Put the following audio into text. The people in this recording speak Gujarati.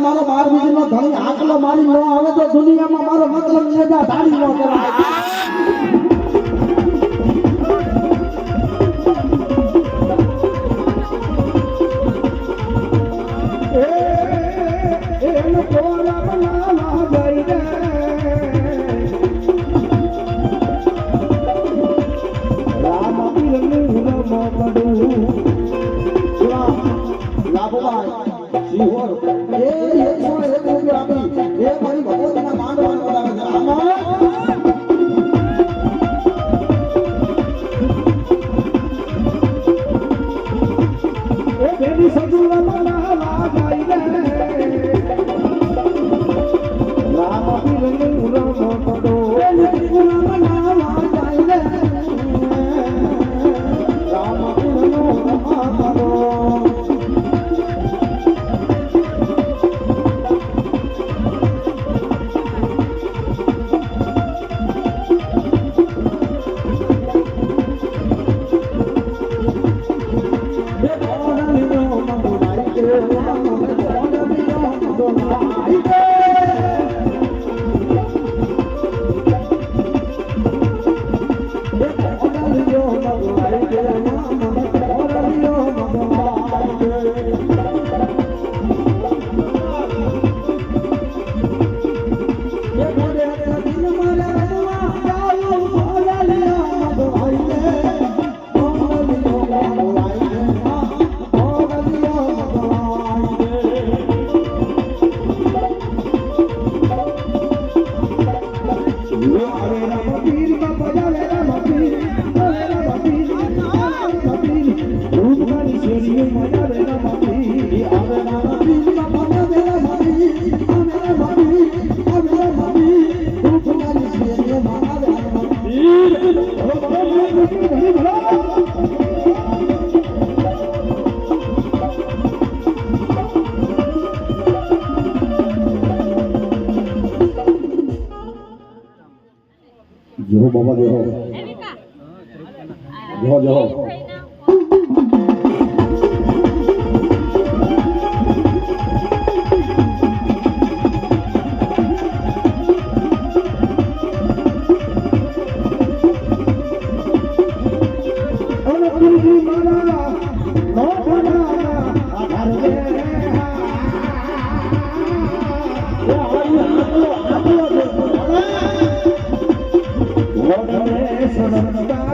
મારો બાર બીજનો ધણી આકલો મારી ન આવે તો દુનિયામાં મારો મતલબ નેજા ધારી ન કરાય. senhor શેરીઓ માં આવે રામ પીર જો બાબા જો જો જો सोनम